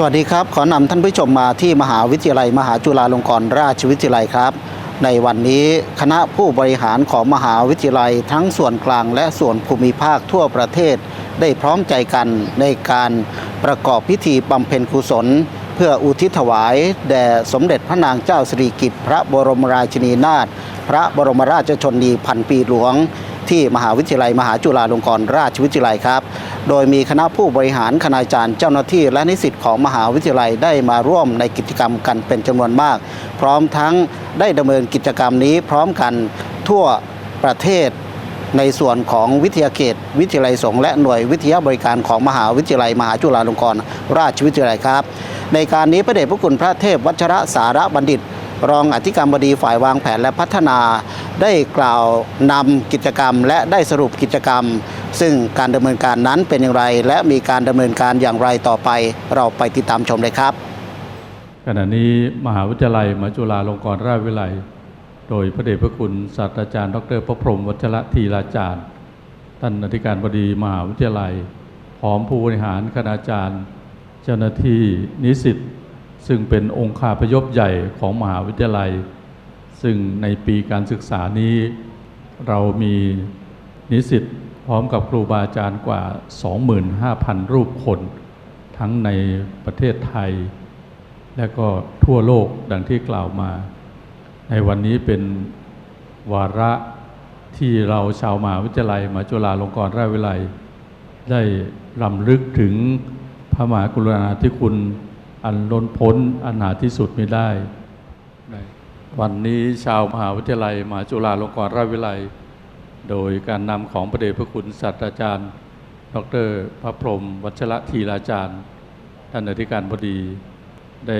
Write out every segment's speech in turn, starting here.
สวัสดีครับ ขอนำท่านผู้ชมมาที่มหาวิทยาลัย มหาจุฬาลงกรณราชวิทยาลัยครับ ในวันนี้คณะผู้บริหารของมหาวิทยาลัยทั้งส่วนกลางและส่วนภูมิภาคทั่วประเทศ ได้พร้อมใจกันในการประกอบพิธีบำเพ็ญกุศล เพื่ออุทิศถวาย แด่สมเด็จพระนางเจ้าสิริกิติ์พระบรมราชินีนาถพระบรมราชชนนีพันปีหลวง ที่มหาวิทยาลัยมหาจุฬาลงกรณราชวิทยาลัยครับ โดยมีคณะผู้บริหารคณาจารย์เจ้าหน้าที่และนิสิตของมหาวิทยาลัยได้มาร่วมในกิจกรรมกันเป็นจำนวนมาก พร้อมทั้งได้ดำเนินกิจกรรมนี้พร้อมกันทั่วประเทศในส่วนของวิทยาเขต วิทยาลัยสงฆ์และหน่วยวิทยาบริการของมหาวิทยาลัย มหาจุฬาลงกรณราชวิทยาลัยครับ ในการนี้พระเดชพระคุณพระเทพวัชระสารบัณฑิต รองอธิการบดีฝ่ายวางแผนและพัฒนาได้กล่าวนำกิจกรรม และได้สรุปกิจกรรม ซึ่งการดำเนินการนั้นเป็นอย่างไร และมีการดำเนินการอย่างไรต่อไป เราไปติดตามชมเลยครับ ขณะนี้มหาวิทยาลัยมหาจุฬาลงกรณราชวิทยาลัย โดยพระเดชพระคุณศาสตราจารย์ ดรพระพรหมวัชระธีราจารย์ ท่านอธิการบดีมหาวิทยาลัยพร้อมผู้บริหารคณาจารย์ เจ้าหน้าที่นิสิต ซึ่งเป็นองค์คาพยพใหญ่ของมหาวิทยาลัย ซึ่งในปีการศึกษานี้ เรามีนิสิตพร้อมกับครูบาอาจารย์กว่า 25,000 รูปคน ทั้งในประเทศไทย และก็ทั่วโลกดังที่กล่าวมา ในวันนี้เป็นวาระที่เราชาวมหาวิทยาลัยมหาจุฬาลงกรณราชวิทยาลัย ได้รำลึกถึงพระมหากรุณาธิคุณ อันล้นพ้นอันหาที่สุดไม่ได้ในวันนี้ชาวมหาวิทยาลัยมหาจุฬาลงกรณราชวิทยาลัย โดยการนำของพระเดชพระคุณศาสตราจารย์ ดรพระพรหมวัชระธีราจารย์ ท่านอธิการบดีได้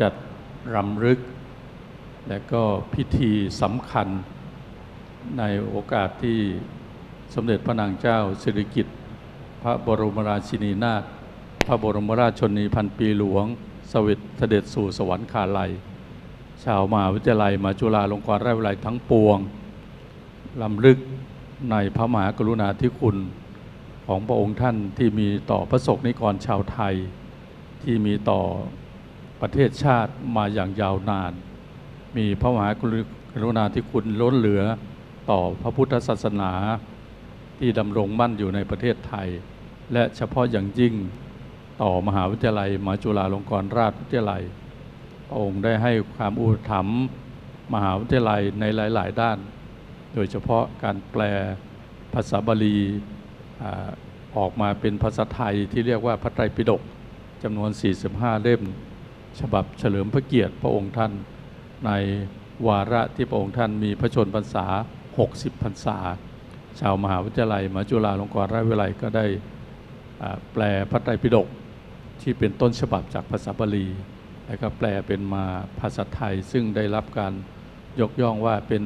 จัดรำลึก และก็พิธีสำคัญในโอกาสที่สมเด็จพระนางเจ้าสิริกิติ์พระบรมราชินีนาถ พระบรมราชชนีพันปีหลวง สวิตเสด็จสู่สวรรคาลัย ชาวมหาวิทยาลัยมาจุฬาลงกรณราชวิทยาลัยทั้งปวงลำลึกในพระมหากรุณาธิคุณของพระองค์ท่านที่มีต่อพระสงฆ์นิกรชาวไทย ที่มีต่อประเทศชาติมาอย่างยาวนาน มีพระมหากรุณาธิคุณล้นเหลือต่อพระพุทธศาสนา ที่ดำรงมั่นอยู่ในประเทศไทย และเฉพาะอย่างยิ่ง ต่อมหาวิทยาลัยมหาจุฬาลงกรณราชวิทยาลัยพระองค์ได้ให้ความอุปถัมภ์มหาวิทยาลัยในหลาย ๆ ด้าน โดยเฉพาะการแปลภาษาบาลีออกมาเป็นภาษาไทยที่เรียกว่าพระไตรปิฎกจำนวน 45 เล่ม ฉบับเฉลิมพระเกียรติพระองค์ท่าน ในวาระที่พระองค์ท่านมีพระชนพรรษา 60 พรรษา ชาวมหาวิทยาลัยมหาจุฬาลงกรณราชวิทยาลัยก็ได้แปลพระไตรปิฎก ที่เป็นต้นฉบับจากภาษาบาลีแล้วก็แปลเป็นมาภาษาไทยซึ่งได้รับการยกย่องว่าเป็น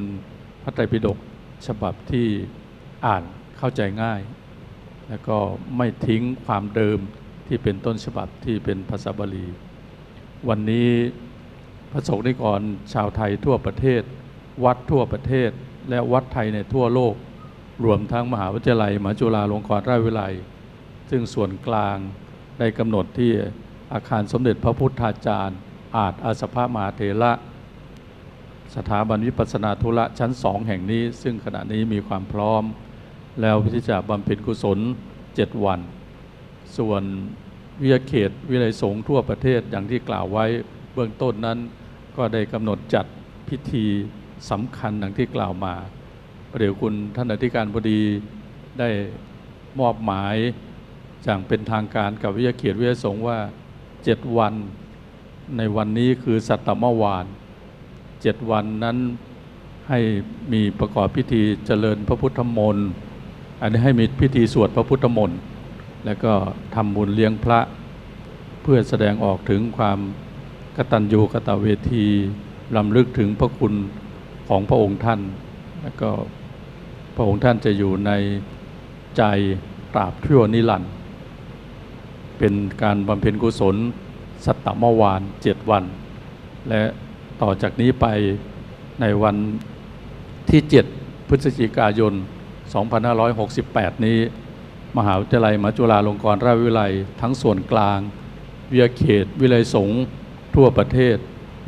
พระไตรปิฎกฉบับที่อ่านเข้าใจง่าย แล้วก็ไม่ทิ้งความเดิมที่เป็นต้นฉบับที่เป็นภาษาบาลี วันนี้พระสงฆ์นิกรชาวไทยทั่วประเทศ วัดทั่วประเทศ และวัดไทยในทั่วโลก รวมทั้งมหาวิทยาลัยมหาจุฬาลงกรณราชวิทยาลัย ซึ่งส่วนกลาง ได้กำหนดที่อาคารสมเด็จพระพุทธาจารย์ อาจอาสภามหาเถระ สถาบันวิปัสนาธุระชั้นสองแห่งนี้ ซึ่งขณะนี้มีความพร้อม แล้วที่จะบำเพ็ญกุศล 7 วัน ส่วนวิยาเขตวิเลยสงฆ์ทั่วประเทศอย่างที่กล่าวไว้เบื้องต้นนั้น ก็ได้กำหนดจัดพิธีสำคัญดังที่กล่าวมาประเดี๋ยวคุณท่านอธิการบดีได้มอบหมาย อย่างเป็นทางการกับวิทยาเขตวิทยาสงฆ์ว่า 7 วันในวันนี้คือสัตตมวานเจ็ดวันนั้นให้มีประกอบพิธีเจริญพระพุทธมนต์อันนี้ให้มีพิธีสวดพระพุทธมนต์แล้วก็ทำบุญเลี้ยงพระ เพื่อแสดงออกถึงความกตัญญูกตเวทีลำลึกถึงพระคุณของพระองค์ท่าน แล้วก็พระองค์ท่านจะอยู่ในใจตราบชั่วนิรันดร์ เป็นการบำเพ็ญกุศล สัตตมวานเจ็ดวัน และต่อจากนี้ไปในวันที่ 7 พฤศจิกายน 2568 นี้ มหาวิทยาลัยมหาจุฬาลงกรณราชวิทยาลัย ทั้งส่วนกลาง วิทยาเขต วิเลยสงฆ์ทั่วประเทศ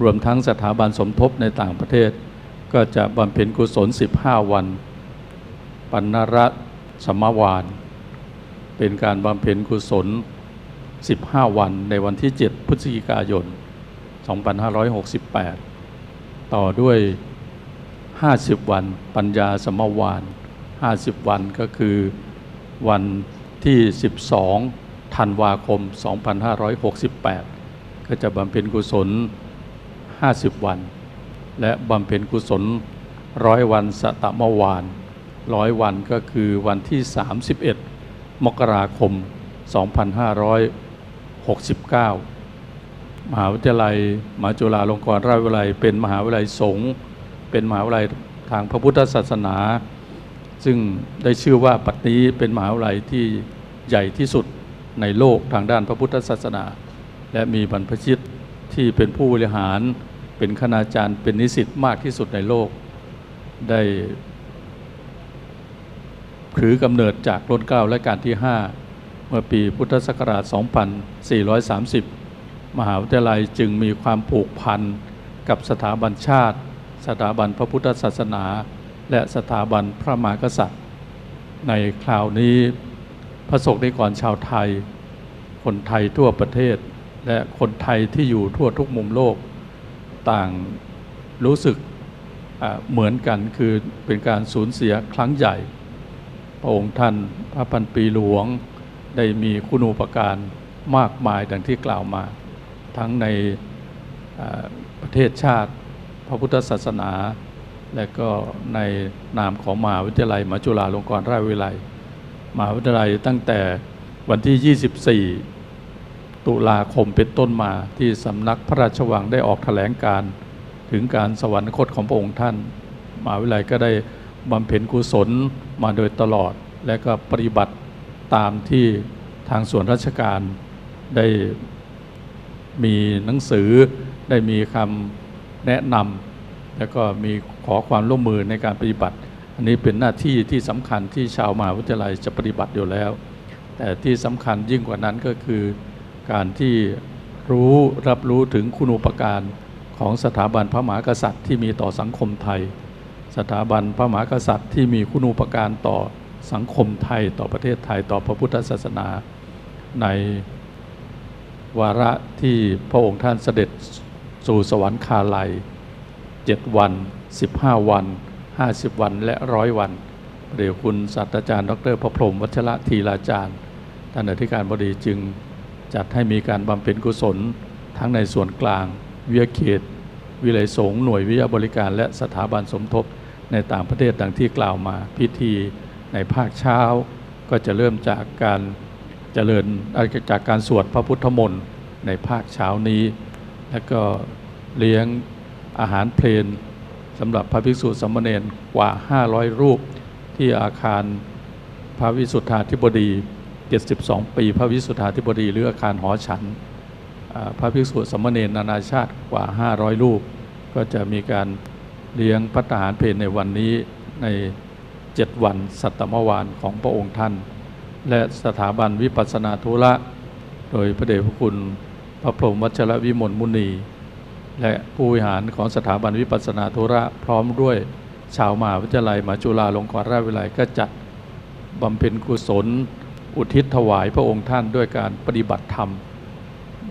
รวมทั้งสถาบันสมทบในต่างประเทศ ก็จะบำเพ็ญกุศล 15 วัน ปัณรสมวาน เป็นการบำเพ็ญกุศล 15 วันในวันที่ 7 พฤศจิกายน 2568 ต่อด้วย 50 วัน ปัญญาสมวาน 50 วันก็คือวันที่ 12 ธันวาคม 2568 ก็จะบำเพ็ญกุศล 50 วัน และบำเพ็ญกุศลร้อยวันสตมวานร้อยวันก็คือวันที่ 31 มกราคม 2569 มหาวิทยาลัยมหาจุฬาลงกรณราชวิทยาลัย เป็นมหาวิทยาลัยสงฆ์เป็นมหาวิทยาลัยทางพระพุทธศาสนา ซึ่งได้ชื่อว่าปัจจุบันนี้เป็นมหาวิทยาลัยที่ใหญ่ที่สุดในโลกทางด้านพระพุทธศาสนา และมีบรรพชิตที่เป็นผู้บริหารเป็นคณาจารย์เป็นนิสิตมากที่สุดในโลก ได้ถือกำเนิดจากรุ่นเก้าและการที่5เมื่อปีพุทธศักราช 2430 มหาวิทยาลัยจึงมีความผูกพันกับสถาบันชาติ สถาบันพระพุทธศาสนา และสถาบันพระมหากษัตริย์ ในคราวนี้พระสงฆ์นิกรชาวไทย คนไทยทั่วประเทศ และคนไทยที่อยู่ทั่วทุกมุมโลกต่างรู้สึกเหมือนกันคือเป็นการสูญเสียครั้งใหญ่ พระองค์ท่านพระพันปีหลวง ได้มีคุณูปการมากมายดังที่กล่าวมา ทั้งในประเทศชาติ พระพุทธศาสนา และก็ในนามของมหาวิทยาลัยมหาจุฬาลงกรณราชวิทยาลัยมหาวิทยาลัยตั้งแต่วันที่ 24 ตุลาคมเป็นต้นมาที่สำนักพระราชวังได้ออกแถลงการถึงการสวรรคตของพระองค์ท่านมหาวิทยาลัยก็ได้บำเพ็ญกุศลมาโดยตลอด และก็ปฏิบัติ ตามที่ทางส่วนราชการได้มีหนังสือได้มีคำแนะนำแล้วก็มีขอความร่วมมือในการปฏิบัติ อันนี้เป็นหน้าที่ที่สำคัญที่ชาวมหาวิทยาลัยจะปฏิบัติอยู่แล้ว แต่ที่สำคัญยิ่งกว่านั้นก็คือการที่รู้รับรู้ถึงคุณูปการของสถาบันพระมหากษัตริย์ที่มีต่อสังคมไทย สถาบันพระมหากษัตริย์ที่มีคุณูปการต่อ สังคมไทยต่อประเทศไทยต่อพระพุทธศาสนาในวาระที่พระองค์ท่านเสด็จสู่สวรรคาลัย 7 วัน 15 วัน 50 วันและร้อยวันเดี๋ยวคุณศาสตราจารย์ ดรพระพรหมวัชระธีราจารย์ ท่านอธิการบดีจึงจัดให้มีการบำเพ็ญกุศล ทั้งในส่วนกลาง วิทยาเขต วิเลยสงหน่วยวิทยาบริการ และสถาบันสมทบในต่างประเทศดังที่กล่าวมาพิธี ในภาคเช้าก็จะเริ่มจากการเจริญจากการสวดพระพุทธมนต์ในภาคเช้านี้ แล้วก็เลี้ยงอาหารเพลนสำหรับพระภิกษุสามเณรกว่า 500 รูปที่อาคารพระวิสุทธาธิบดี 72 ปี พระวิสุทธาธิบดีหรืออาคารหอฉัน พระภิกษุสามเณรนานาชาติกว่า 500 รูป ก็จะมีการเลี้ยงพัฒหารเพลในวันนี้ใน 7วัน สัตตมวานของพระองค์ท่าน และสถาบันวิปัสสนาธุระ โดยพระเดชพระคุณพระพรหมวัชรวิมลมุนี และผู้บริหารของสถาบันวิปัสสนาธุระพร้อมด้วยชาวมหาวิทยาลัยมหาจุฬาลงกรณราชวิทยาลัยก็จัดบำเพ็ญกุศล อุทิศถวายพระองค์ท่านด้วยการปฏิบัติธรรม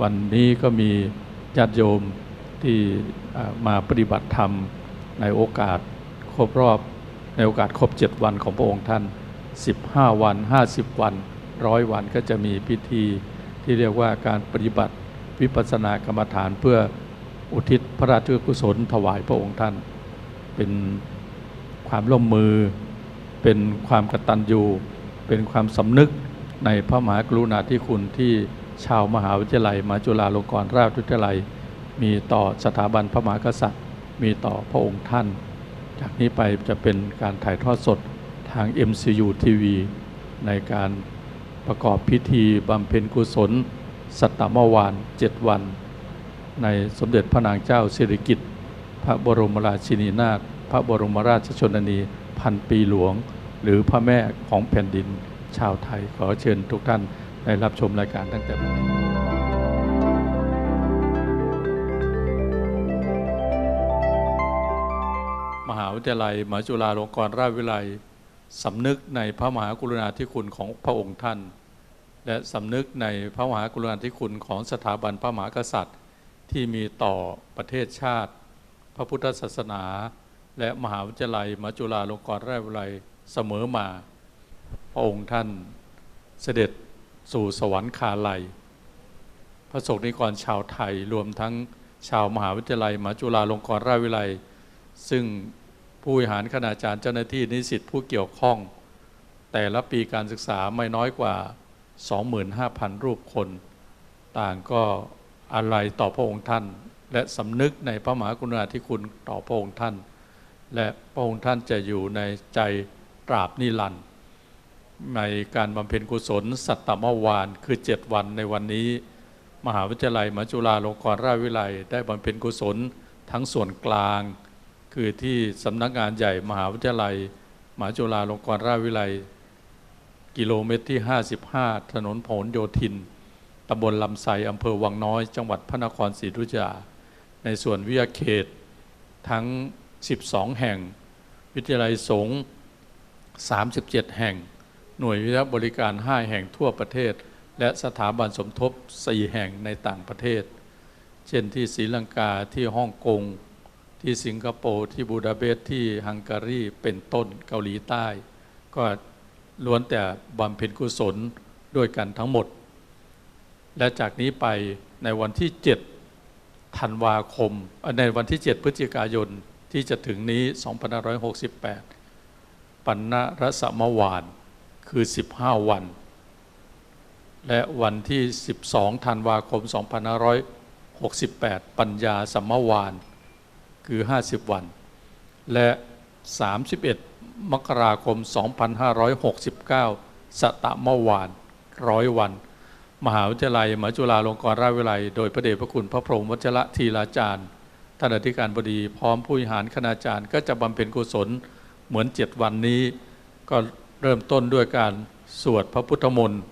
วันนี้ก็มีญาติโยมที่มาปฏิบัติธรรมในโอกาสครบรอบ ในโอกาสครบ 7 วันของพระองค์ท่าน 15 วัน 50 วันร้อยวันก็จะมีพิธีที่เรียกว่าการปฏิบัติวิปัสสนากรรมฐานเพื่ออุทิศพระราชกุศลถวายพระองค์ท่าน เป็นความร่วมมือ เป็นความกตัญญูเป็นความสำนึกในพระมหากรุณาธิคุณที่ชาวมหาวิทยาลัยมหาจุฬาลงกรณราชวิทยาลัย มีต่อสถาบันพระมหากษัตริย์ มีต่อพระองค์ท่าน จากนี้ไปจะเป็นการถ่ายทอดสดทาง MCU TV ในการประกอบพิธีบำเพ็ญกุศล สัตตมวานเจ็ดวัน ในสมเด็จพระนางเจ้าสิริกิติ์พระบรมราชินีนาถพระบรมราชชนนี พันปีหลวง หรือพระแม่ของแผ่นดินชาวไทยขอเชิญทุกท่านได้รับชมรายการตั้งแต่บัดนี้ หาวิทยาลัยมหาจุฬาลงกรณราชวิทยาลัยสำนึกในพระมหากรุณาธิคุณของพระองค์ท่าน และสำนึกในพระมหากรุณาธิคุณของสถาบันพระมหากษัตริย์ ที่มีต่อประเทศชาติ พระพุทธศาสนา และมหาวิทยาลัยมหาจุฬาลงกรณราชวิทยาลัยเสมอมา พระองค์ท่านเสด็จสู่สวรรคาลัย พระสงฆ์นิกรชาวไทยรวมทั้งชาวมหาวิทยาลัยมหาจุฬาลงกรณราชวิทยาลัย ซึ่ง ผู้บริหารคณาจารย์เจ้าหน้าที่นิสิตผู้เกี่ยวข้อง แต่ละปีการศึกษาไม่น้อยกว่า 25,000 รูปคน ต่างก็อะไรต่อพระองค์ท่าน และสำนึกในพระมหากรุณาธิคุณต่อพระองค์ท่าน และพระองค์ท่านจะอยู่ในใจตราบนิรันดร์ในการบำเพ็ญกุศล สัตตมวานคือ 7 วันในวันนี้ มหาวิทยาลัยมหจุฬาลงกรณราชวิทยาลัยได้บำเพ็ญกุศลทั้งส่วนกลาง คือที่สำนักงานใหญ่มหาวิทยาลัยมหาจุฬาลงกรณราชวิทยาลัย กิโลเมตรที่ 55 ถนนผลโยธินตำบลลำไทรอำเภอวังน้อย จังหวัดพระนครศรีอยุธยา ในส่วนวิทยาเขตทั้ง 12 แห่ง วิทยาลัยสงฆ์37 แห่ง หน่วยวิทยาบริการ 5 แห่งทั่วประเทศ และสถาบันสมทบ 4 แห่งในต่างประเทศ เช่นที่ศรีลังกาที่ฮ่องกง ที่สิงคโปร์ที่บูดาเปสต์ที่ฮังการีเป็นต้นเกาหลีใต้ ก็ล้วนแต่บำเพ็ญกุศลด้วยกันทั้งหมด และจากนี้ไปในวันที่ 7 ธันวาคม ในวันที่ 7 พฤศจิกายนที่จะถึงนี้ 2568 ปัณณรสมวานคือ 15 วัน และวันที่ 12 ธันวาคม 2568 ปัญญาสัมมวาน คือ 50 วัน และ 31 มกราคม 2569 สตมวานร้อยวัน มหาวิทยาลัยมหาจุฬาลงกรณราชวิทยาลัย โดยพระเดชพระคุณพระพรหมวัชระธีราจารย์ท่านอธิการบดีพร้อมผู้บริหารคณาจารย์ ก็จะบำเพ็ญกุศลเหมือนเจ็ดวันนี้ ก็เริ่มต้นด้วยการสวดพระพุทธมนต์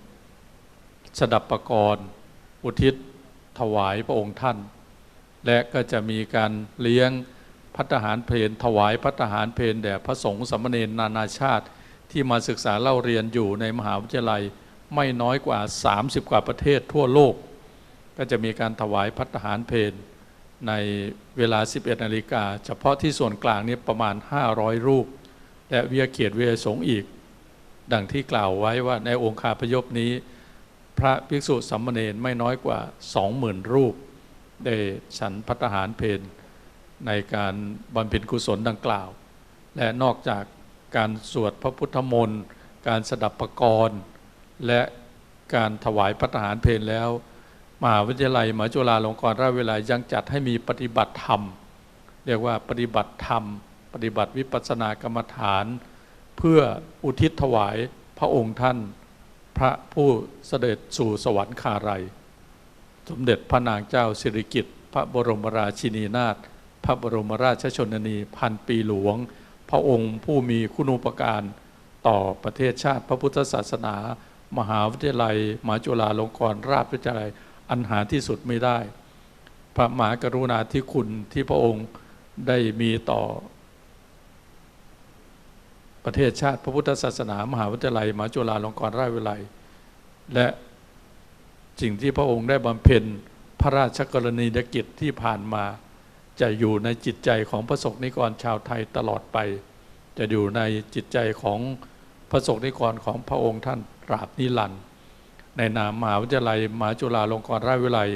สดับประกรณ์อุทิศถวายพระองค์ท่าน และก็จะมีการเลี้ยงพัฒหารเพลถวายพัฒหารเพลแด่พระสงฆ์สมณรนานาชาติ ที่มาศึกษาเล่าเรียนอยู่ในมหาวิทยาลัยไม่น้อยกว่า 30 กว่าประเทศทั่วโลก ก็จะมีการถวายพัฒหารเพลในเวลา 11นาฬิกาเฉพาะที่ส่วนกลางนี้ประมาณ 500 รูป และเวิยเขตเวียสงอีก ดังที่กล่าวไว้ว่าในองค์คาพยพนี้ พระภิกษุสามมเณรไม่น้อยกว่า 20,000 รูป ได้ฉันพัฒหารเพลในการบำเพ็ญกุศลดังกล่าว และนอกจากการสวดพระพุทธมนต์การสดับประกรณ์ และการถวายพัฒหารเพลแล้วมหาวิทยาลัยมหาจุฬาลงกรณราชวิทยาลัยยังจัดให้มีปฏิบัติธรรม เรียกว่าปฏิบัติธรรม ปฏิบัติวิปัสสนากรรมฐาน เพื่ออุทิศถวายพระองค์ท่าน พระผู้เสด็จสู่สวรรคาลัย สมเด็จพระนางเจ้าสิริกิติ์พระบรมราชินีนาถพระบรมราชชนนีพันปีหลวง พระองค์ผู้มีคุณูปการต่อประเทศชาติพระพุทธศาสนา มหาวิทยาลัยมหาจุฬาลงกรณราชวิทยาลัยอันหาที่สุดไม่ได้ พระมหากรุณาธิคุณที่พระองค์ได้มีต่อ ประเทศชาติพระพุทธศาสนา มหาวิทยาลัยมหาจุฬาลงกรณราชวิทยาลัย และ สิ่งที่พระองค์ได้บำเพ็ญพระราชกรณียกิจที่ผ่านมา จะอยู่ในจิตใจของพระสงฆ์นิกรชาวไทยตลอดไป จะอยู่ในจิตใจของพระสงฆ์นิกรของพระองค์ท่านตราบนิรันดร์ในนามมหาวิทยาลัยมหาจุฬาลงกรณราชวิทยาลัย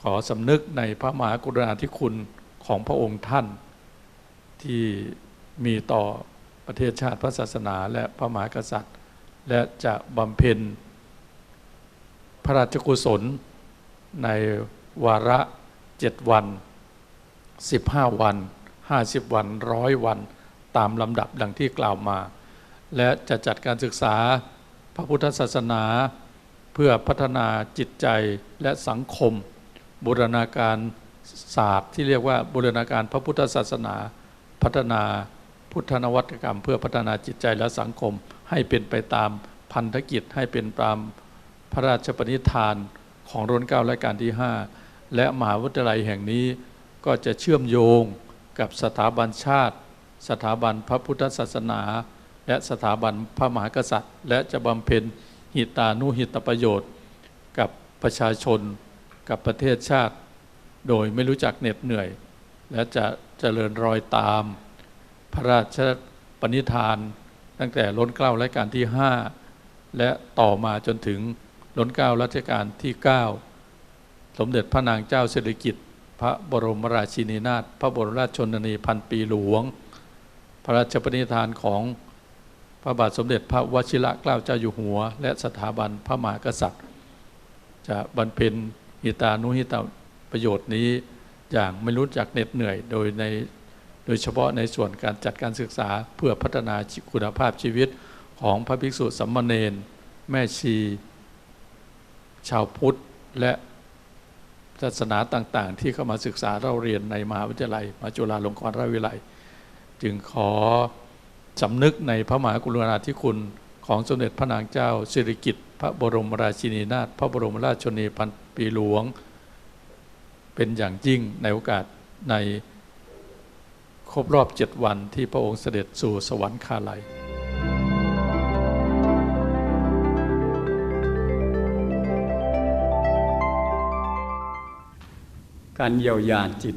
ขอสำนึกในพระมหากรุณาธิคุณของพระองค์ท่าน ที่มีต่อประเทศชาติพระศาสนาและพระมหากษัตริย์ และจะบำเพ็ญ พระราชกุศลในวาระเจ็ดวัน 15 วัน 50 วันร้อยวัน ตามลำดับดังที่กล่าวมา และจะจัดการศึกษาพระพุทธศาสนาเพื่อพัฒนาจิตใจและสังคม บูรณาการศาสตร์ที่เรียกว่าบูรณาการพระพุทธศาสนา พัฒนาพุทธนวัตกรรม เพื่อพัฒนาจิตใจและสังคม ให้เป็นไปตามพันธกิจให้เป็นตาม พระราชปณิธานของรัชกาแลรายการที่ 5 และมหาวิทยาลัยแห่งนี้ก็จะเชื่อมโยงกับสถาบันชาติ สถาบันพระพุทธศาสนา และสถาบันพระมหากษัตริย์ และจะบำเพ็ญหิตานุหิตประโยชน์ กับประชาชน กับประเทศชาติ โดยไม่รู้จักเหน็ดเหนื่อย และจะเจริญรอยตาม พระราชปณิธาน ตั้งแต่ล้นเกล้ารัชกาลที่ 5 และต่อมาจนถึง ล้นเก้ารัชกาลที่ 9 สมเด็จพระนางเจ้าสิริกิติ์พระบรมราชินีนาถพระบรมราชชนนีพันปีหลวง พระราชปณิธานของพระบาทสมเด็จพระวชิระเกล้าเจ้าอยู่หัว และสถาบันพระมหากษัตริย์ จะบรรเพ็ญหิตานุหิตาประโยชน์นี้อย่างไม่รู้จักเหน็ดเหนื่อยโดยในโดยเฉพาะในส่วนการจัดการศึกษาเพื่อพัฒนาคุณภาพชีวิตของพระภิกษุสัมมาเนนแม่ชี ชาวพุทธและศาสนาต่างๆ ที่เข้ามาศึกษาเราเรียนในมหาวิทยาลัยมหาจุฬาลงกรณราชวิทยาลัย จึงขอสำนึกในพระมหากรุณาธิคุณของสมเด็จพระนางเจ้าสิริกิติ์พระบรมราชินีนาถพระบรมราชชนนีพันปีหลวง เป็นอย่างยิ่งในโอกาสในครบรอบเจ็ดวันที่พระองค์เสด็จสู่สวรรคาลัย การเยียวยาจิต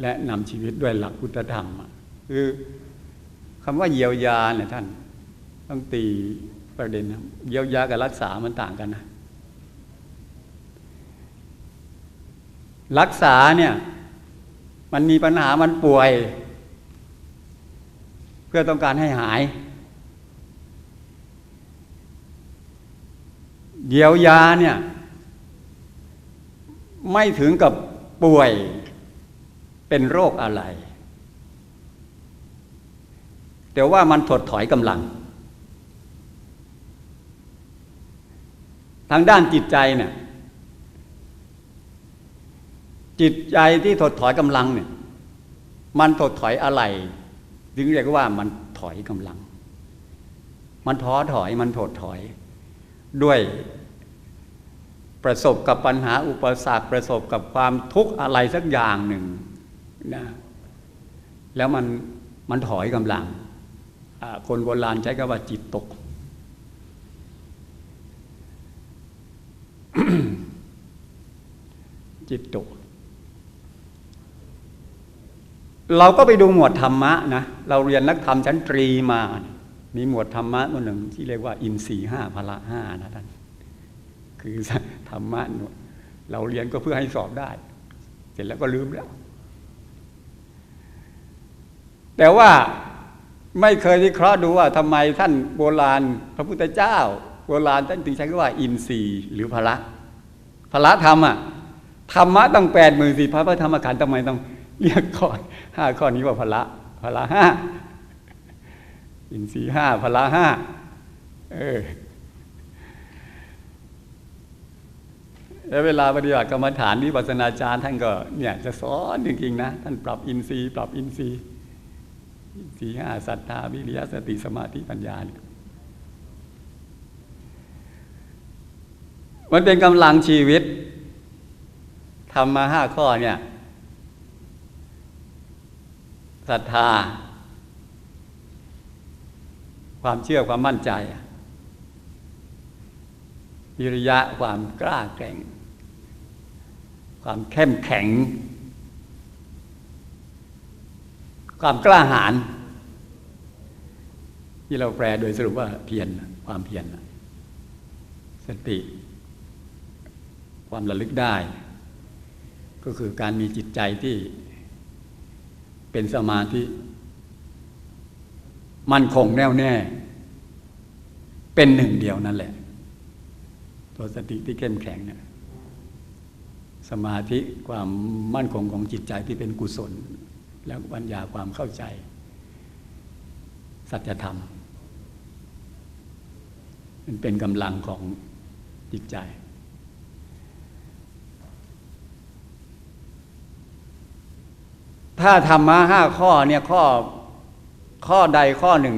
และนำชีวิตด้วยหลักพุทธธรรม คือคำว่าเยียวยาเนี่ยท่าน ต้องตีประเด็นนะเยียวยากับรักษามันต่างกันนะรักษาเนี่ยมันมีปัญหามันป่วย เพื่อต้องการให้หาย เยียวยาเนี่ย ไม่ถึงกับป่วยเป็นโรคอะไร แต่ว่ามันถดถอยกำลัง ทางด้านจิตใจเนี่ยจิตใจที่ถดถอยกำลังเนี่ยมันถดถอยอะไรถึงเรียกว่ามันถอยกำลัง มันท้อถอยมันถดถอยด้วย ประสบกับปัญหาอุปสรรคประสบกับความทุกข์อะไรสักอย่างหนึ่งนะแล้วมันมันถอยกำลัง คนโบราณใช้คำว่าจิตตก จิตตก เราก็ไปดูหมวดธรรมะนะ เราเรียนนักธรรมชั้นตรีมา มีหมวดธรรมะตัวหนึ่งที่เรียกว่า อินทรีห้าพละห้านะท่าน คือธรรมะเนี่ยเราเรียนก็เพื่อให้สอบได้ เสร็จแล้วก็ลืมแล้ว แต่ว่าไม่เคยวิเคราะห์ดูว่าทำไมท่านโบราณ พระพุทธเจ้า โบราณท่านถึงใช้คำว่า อินทรีย์หรือพละพละธรรมอะธรรมะต้องแปดหมื่นสี่พระพระธรรมขันธ์ทำไมต้องเรียกข้อห้าข้อนี้ว่าพละพละห้าอินทรีย์ห้าพละห้าเออ แล้วเวลาปฏิบัติกรรมฐานวิปัสสนาจารย์ท่านก็เนี่ยจะสอนจริงๆนะ ท่านปรับอินทรีย์ ปรับอินทรีย์อินทรีย์ห้าศรัทธาวิริยะสติสมาธิปัญญาเนี่ยมันเป็นกำลังชีวิตทำมาห้าข้อเนี่ยศรัทธา ความเชื่อความมั่นใจวิริยะความกล้าแกร่ง ความเข้มแข็ง ความกล้าหาญที่เราแปลโดยสรุปว่าเพียรความเพียรสติ ความระลึกได้ ก็คือการมีจิตใจที่เป็นสมาธิ มั่นคงแน่วแน่ เป็นหนึ่งเดียวนั่นแหละ ตัวสติที่เข้มแข็งเนี่ย สมาธิความมั่นคงของจิตใจที่เป็นกุศล แล้วปัญญาความเข้าใจ สัจธรรม มันเป็นกำลังของจิตใจ ถ้าธรรมะห้าข้อเนี่ยข้อข้อใดข้อหนึ่ง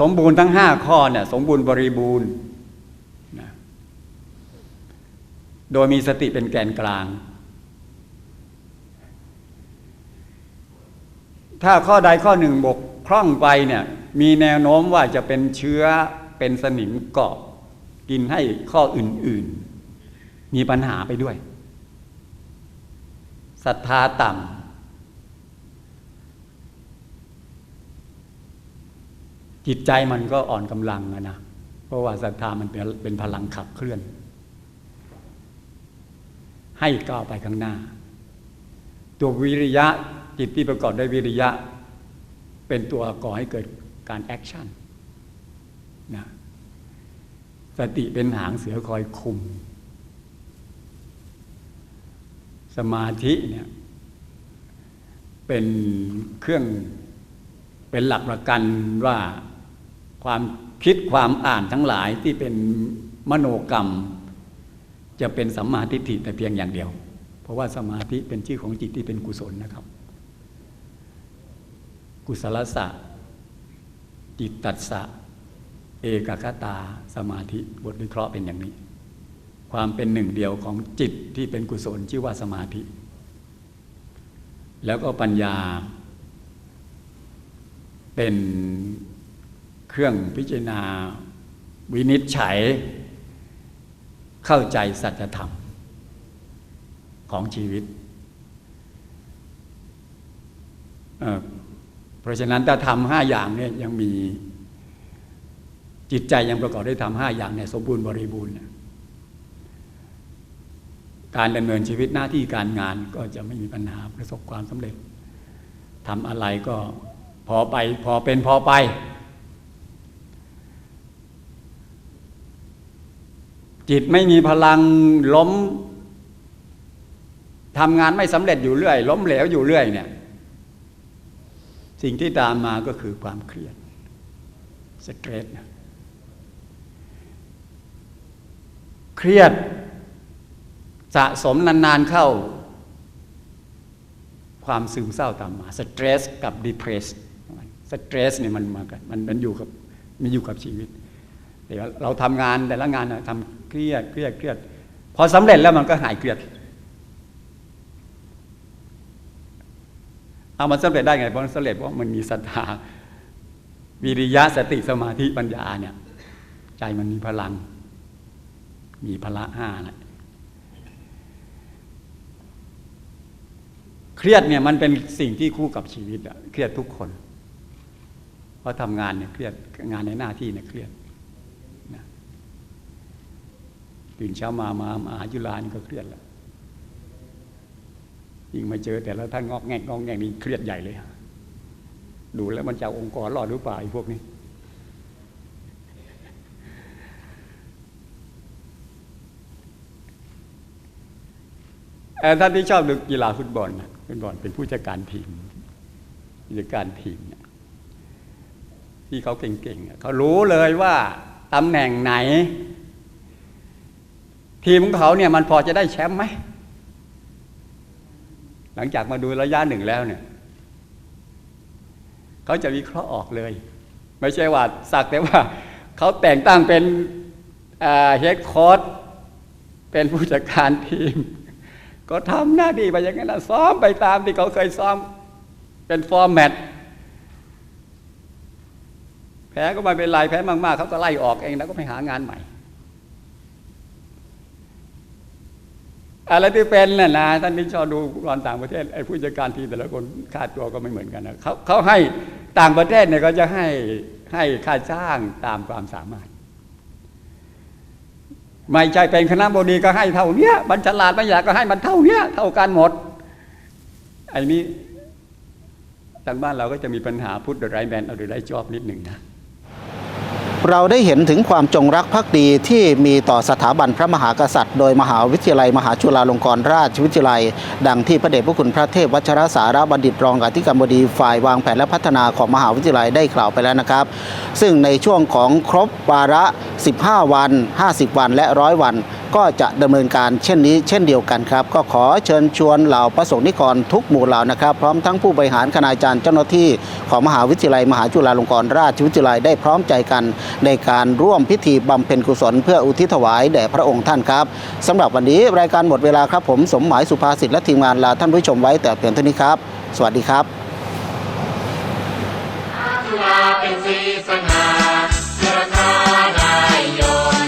สมบูรณ์ทั้งห้าข้อเนี่ยสมบูรณ์บริบูรณ์นะ โดยมีสติเป็นแกนกลาง ถ้าข้อใดข้อหนึ่งบกพร่องไปเนี่ยมีแนวโน้มว่าจะเป็นเชื้อเป็นสนิมเกาะกินให้ข้ออื่นๆ มีปัญหาไปด้วยศรัทธาต่ำจิตใจมันก็อ่อนกำลังอะนะเพราะว่าศรัทธามันเป็นเป็นพลังขับเคลื่อน ให้ก้าวไปข้างหน้า ตัววิริยะจิตที่ประกอบด้วยวิริยะ เป็นตัวก่อให้เกิดการแอคชั่นนะสติเป็นหางเสือคอยคุม สมาธิเนี่ยเป็นเครื่องเป็นหลักประกันว่าความคิดความอ่านทั้งหลายที่เป็นมโนกรรม จะเป็นสัมมาทิฏฐิแต่เพียงอย่างเดียว เพราะว่าสมาธิเป็นชื่อของจิตที่เป็นกุศลนะครับ กุศลสะจิตตัสสะเอกคตาสมาธิบทวิเคราะห์เป็นอย่างนี้ ความเป็นหนึ่งเดียวของจิตที่เป็นกุศลชื่อว่าสมาธิ แล้วก็ปัญญา เป็นเครื่องพิจารณาวินิจฉัย เข้าใจสัจธรรมของชีวิตเเพราะฉะนั้นถ้าทำห้าอย่างเนี่ยยังมีจิตใจยังประกอบด้วยทำห้าอย่างเนี่ยสมบูรณ์บริบูรณ์การดำเนินชีวิตหน้าที่การงานก็จะไม่มีปัญหาประสบความสำเร็จทำอะไรก็พอไปพอเป็นพอไป จิตไม่มีพลังล้มทำงานไม่สำเร็จอยู่เรื่อย ล้มเหลวอยู่เรื่อยเนี่ย สิ่งที่ตามมาก็คือความเครียดสเตรสนะเครียดสะสมนาน ๆ เข้า ความซึมเศร้าตามมาสเตรสกับดิเพรสสเตรสเนี่ยมันมากันมันมันอยู่กับมันอยู่กับชีวิตแต่ว่าเราทำงานแต่ละงานทำ เครียดเครียดเครียดพอสำเร็จแล้วมันก็หายเครียด เอามันสำเร็จได้ไงเพราะสำเร็จเพราะมันมีศรัทธาวิริยะสติสมาธิปัญญาเนี่ย ใจมันมีพลัง มีพละห้านะเครียดเนี่ยมันเป็นสิ่งที่คู่กับชีวิตอะเครียดทุกคน เพราะทำงานเนี่ยเครียดงานในหน้าที่เนี่ยเครียดนะ ตื่นเช้ามามามาหาจุฬานี่ก็เครียดแล้วยิ่งมาเจอแต่ละท่านงอกแงกงอกแงกนี่เครียดใหญ่เลยดูแล้วมันจะอาองค์กรรอดหรือเปล่าไอ้พวกนี้เอ่อท่านที่ชอบดูกีฬาฟุตบอลนะฟุตบอลเป็นผู้จัดการทีมผู้จัดการทีมเนี่ยที่เขาเก่งๆเขารู้เลยว่าตำแหน่งไหน ทีมของเขาเนี่ยมันพอจะได้แชมป์ไหมหลังจากมาดูระยะหนึ่งแล้วเนี่ยเขาจะวิเคราะห์ออกเลย ไม่ใช่ว่าสักแต่ว่าเขาแต่งตั้งเป็นเฮดโค้ชเป็นผู้จัดการทีม ก็ทำหน้าที่ไปอย่างนั้นนะซ้อมไปตามที่เขาเคยซ้อมเป็นฟอร์แมตแพ้ก็ไม่เป็นไรแพ้มากๆเขาก็ไล่ออกเองแล้วก็ไปหางานใหม่ อะไรที่เป็นน่ะนะท่านที่ชอบดูบอลต่างประเทศไอ้ผู้จัดการทีแต่ละคนค่าตัวก็ไม่เหมือนกันนะเขาเขาให้ต่างประเทศเนี่ยก็จะให้ให้ค่าจ้างตามความสามารถ ไม่ใช่เป็นคณะบดีก็ให้เท่าเนี้ยบัญชลาดบัญญัติก็ให้มันเท่าเนี้ยเท่ากันหมดไอ้นี้ทางบ้านเราก็จะมีปัญหาพุทธไรแมนเอาหรือไรจอบนิดหนึ่งนะ เราได้เห็นถึงความจงรักภักดีที่มีต่อสถาบันพระมหากษัตริย์ โดยมหาวิทยาลัย มหาจุฬาลงกรณราชวิทยาลัย ดังที่พระเดชพระคุณพระเทพวัชรสารบัณฑิตรองอธิการบดีฝ่ายวางแผนและพัฒนาของมหาวิทยาลัยได้กล่าวไปแล้วนะครับ ซึ่งในช่วงของครบวาระ 15 วัน 50 วันและ 100 วัน ก็จะดำเนินการเช่นนี้เช่นเดียวกันครับ ก็ขอเชิญชวนเหล่าประสงค์นิกรทุกหมู่เหล่านะครับ พร้อมทั้งผู้บริหารคณาจารย์เจ้าหน้าที่ของมหาวิทยาลัย มหาจุฬาลงกรณราชวิทยาลัยได้พร้อมใจกัน ในการร่วมพิธีบำเพ็ญกุศล เพื่ออุทิศถวายแด่พระองค์ท่านครับ สำหรับวันนี้รายการหมดเวลาครับผมสมหมายสุภาษิตและทีมงานลาท่านผู้ชมไว้แต่เพียงเท่านี้ครับ สวัสดีครับเป็นสีสงาเพื่อข้าได้ยน